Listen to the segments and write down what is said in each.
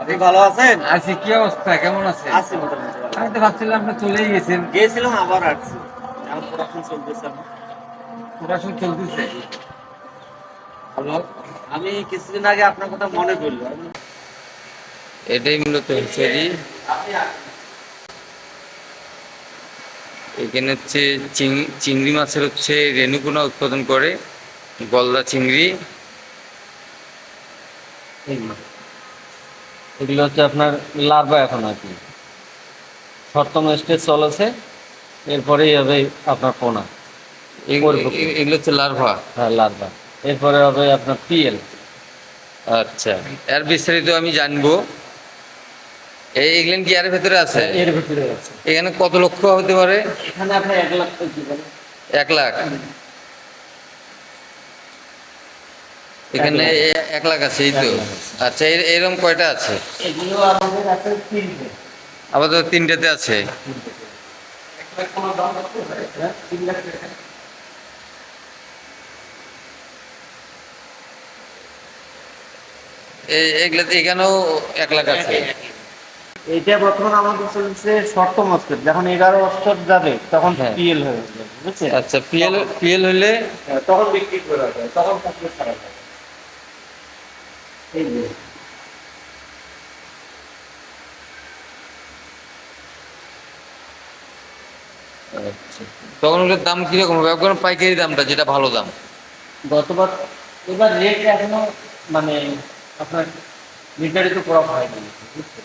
আপনি ভালো আছেন? আছি কি অবস্থা? কেমন আছে আছি মোটামুটি আমি তো ভাবছিলাম আপনি চলেই গেছেন। গিয়েছিলাম আবার আসছি। এখন পড়াশোনা চলতেছে পড়াশোনা চলতেছে? ভালো আমি কিছুদিন আগে আপনার কথা মনে করল এটাই মূলত হুঁশিয়ারি এখানে হচ্ছে চিং- চিংড়ি মাছের হচ্ছে রেণুপোনা উৎপাদন করে গলদা চিংড়ি। এগুলো হচ্ছে আপনার লার্ভা এখন আর কি। সপ্তম স্টেজ চলেছে এরপরেই হবে আপনার পোনা। এগুলো এগুলো হচ্ছে লার্ভা। হ্যাঁ লার্ভা। এরপরে হবে আপনার পিএল। আচ্ছা। এর বিস্তারিত আমি জানব। এই এগুলেন কি এর ভেতরে আছে? এর ভিতরে আছে। এখানে কত লক্ষ হতে পারে? এখানে আপনি এক লাখ কেজি পাবেন। এক লাখ? এখানে এ- এক লাখ আছে এই তো। আচ্ছা এর- এরকম কয়টা আছে? এগুলো আমাদের আছে তিনটে। আপাতত তিনটাতে আছে। পারে? হ্যাঁ, এগুলাতে এখানেও এক লাখ আছে। এইটা বর্তমানে আমাদের চলছে সপ্তম স্তর যখন এগারো স্তর যাবে তখন হ্যাঁ। পিএল হয়ে যাবে বুঝছেন? আচ্ছা পিএল পিএল হলে হ্যাঁ, তখন বিক্রি করা যায় তখন যায়। এই যে। আচ্ছা। তখন ওগুলোর দাম কীরকম হবে? একবার পাইকারি দামটা যেটা ভালো দাম। গতবার এবার রেট এখনও মানে আপনার নির্ধারিত করা হয়নি বুঝছেন?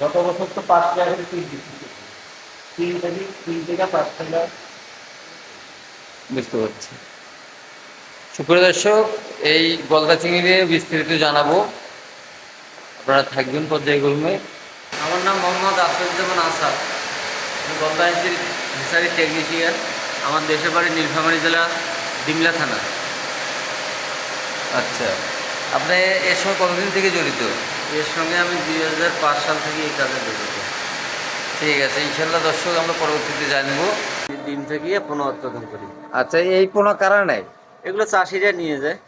গত বছর তো পাঁচ টাকা করে বিক্রি করছি। তিন থেকে তিন থেকে পাঁচ টাকা বুঝতে পারছি। সুপ্রিয় দর্শক এই গলদা চিংড়ি নিয়ে বিস্তারিত জানাব। আপনারা থাকবেন পর্যায়ক্রমে আমার নাম মোহাম্মদ আসাদুজ্জামান আসাদ। আমি গলদা হিসারি টেকনিশিয়ান আমার দেশের বাড়ি নীলফামারী জেলা ডিমলা থানা। আচ্ছা। আপনি এর সময় কতদিন থেকে জড়িত? এর সঙ্গে আমি দুই হাজার পাঁচ সাল থেকে এই কাজে জড়িত। ঠিক আছে ইনশাল্লাহ দর্শক আমরা পরবর্তীতে জানব ডিম থেকে পুনঃ উৎপাদন করি। আচ্ছা এই পোনা কারা নেয়? এগুলো চাষিরা নিয়ে যায়।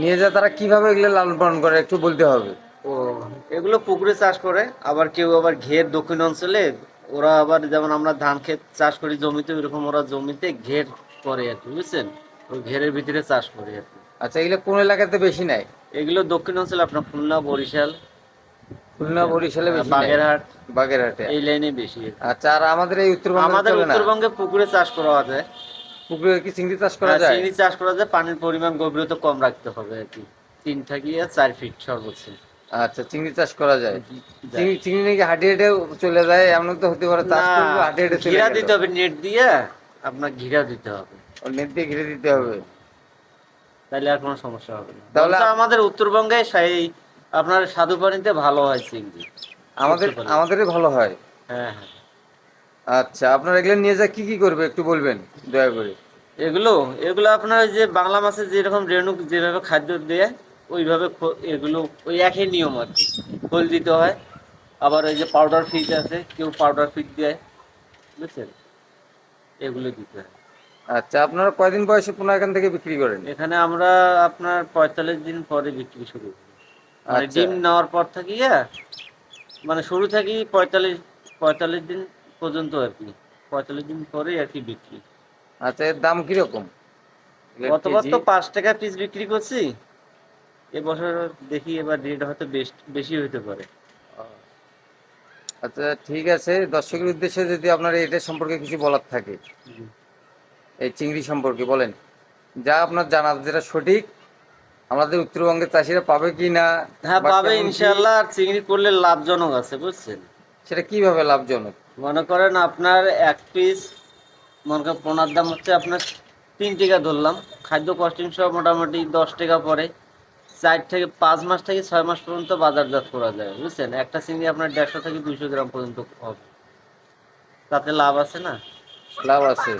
নিয়ে যায় তারা কীভাবে এগুলো লালন পালন করে একটু বলতে হবে। ও এগুলো পুকুরে চাষ করে আবার কেউ আবার ঘের দক্ষিণ অঞ্চলে ওরা আবার যেমন আমরা ধান ক্ষেত চাষ করি জমিতে ওইরকম ওরা জমিতে ঘের করে আর কি বুঝছেন? ওই ঘেরের ভিতরে চাষ করে আর কি। আচ্ছা এগুলো কোন এলাকাতে বেশি নেয়? এগুলো দক্ষিণ অঞ্চলে আপনার খুলনা বরিশাল খুলনা বরিশালে বেশি বাগেরহাট। বাগেরহাটে। এই লাইনে বেশি। আচ্ছা আর আমাদের এই উত্তরবঙ্গে আমাদের উত্তরবঙ্গে পুকুরে চাষ করা যায় পুকুরে কি চিংড়ি চাষ করা যায়? চিংড়ি চাষ করা যায় পানির পরিমাণ গভীরতা কম রাখতে হবে আর কি। তিন থেকে চার ফিট সর্বোচ্চ। আচ্ছা চিংড়ি চাষ করা যায়। চিংড়ি চিংড়ি নাকি হাঁটে হেঁটে চলে যায় এমন তো হতে পারে চাষ করব হাঁটে হেঁটে ঘিরা দিতে হবে নেট দিয়ে আপনার ঘিরা দিতে হবে। নেট দিয়ে ঘিরে দিতে হবে। তাহলে আর কোনো সমস্যা হবে না। তাহলে আমাদের উত্তরবঙ্গে সেই আপনার সাধু পানিতে ভালো হয় চিংড়ি আমাদের আমাদেরই ভালো হয়। হ্যাঁ হ্যাঁ। আচ্ছা আপনার এগুলো নিয়ে যা কি কি করবে একটু বলবেন দয়া করে। এগুলো এগুলো আপনার যে বাংলা মাছের যেরকম রেণুক যেভাবে খাদ্য দেয় ওইভাবে এগুলো ওই একই নিয়ম আর কি। খোল দিতে হয় আবার ওই যে পাউডার ফিট আছে কেউ পাউডার ফিট দেয় বুঝছেন? এগুলো দিতে হয়। আচ্ছা আপনারা কয়দিন বয়সে পুনঃ এখান থেকে বিক্রি করেন? এখানে আমরা আপনার পঁয়তাল্লিশ দিন পরে বিক্রি শুরু করি। মানে আচ্ছা। ডিম নেওয়ার পর থেকে মানে শুরু থেকেই পঁয়তাল্লিশ পঁয়তাল্লিশ দিন পর্যন্ত আর কি। পঁয়তাল্লিশ দিন পরে আর কি বিক্রি। আচ্ছা এর দাম কীরকম? গতবার তো পাঁচ টাকা পিস বিক্রি করছি। এবছর দেখি এবার রেট হয়তো বেশ- বেশি হতে পারে। আচ্ছা ঠিক আছে। দর্শকের উদ্দেশ্যে যদি আপনার এটা সম্পর্কে কিছু বলার থাকে এই চিংড়ি সম্পর্কে বলেন যা আপনার জানা যেটা সঠিক আমাদের উত্তরবঙ্গের চাষিরা পাবে কি না হ্যাঁ পাবে ইনশাল্লাহ আর চিংড়ি করলে লাভজনক আছে বুঝছেন? সেটা কীভাবে লাভজনক? মনে করেন আপনার এক পিস মনে করেন পোনার দাম হচ্ছে আপনার তিন টাকা ধরলাম খাদ্য কস্টিং সহ মোটামুটি দশ টাকা পরে চার থেকে পাঁচ মাস থেকে ছয় মাস পর্যন্ত বাজারজাত করা যায় বুঝছেন? একটা চিংড়ি আপনার দেড়শো থেকে দুইশো গ্রাম পর্যন্ত হবে। তাতে লাভ আছে না? লাভ আছে।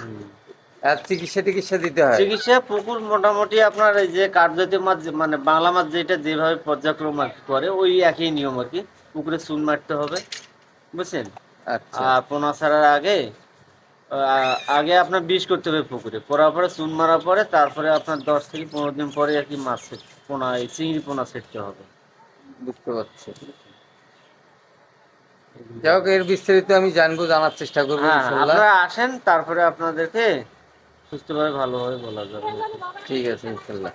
চিকিৎসা টিকিৎসা দিতে হয়? চিকিৎসা পুকুর মোটামুটি আপনার এই যে কাঠজাতীয় মাছ মানে বাংলা মাছ যেটা যেভাবে পর্যায়ক্রম আর করে ওই একই নিয়ম আর কি। পুকুরে চুন মারতে হবে বুঝছেন? আচ্ছা। আর পোনা ছাড়ার আগে আগে আপনার বিষ করতে হবে পুকুরে। পরার পরে চুন মারার পরে তারপরে আপনার দশ থেকে পনেরো দিন পরে আর কি মাছ পোনা এই চিংড়ি পোনা সেটতে হবে। বুঝতে পারছি। যাই হোক এর বিস্তারিত আমি জানব জানার চেষ্টা করব হ্যাঁ আপনারা আসেন তারপরে আপনাদেরকে সুস্থভাবে ভালোভাবে বলা যাবে। ঠিক আছে ইনশাল্লাহ।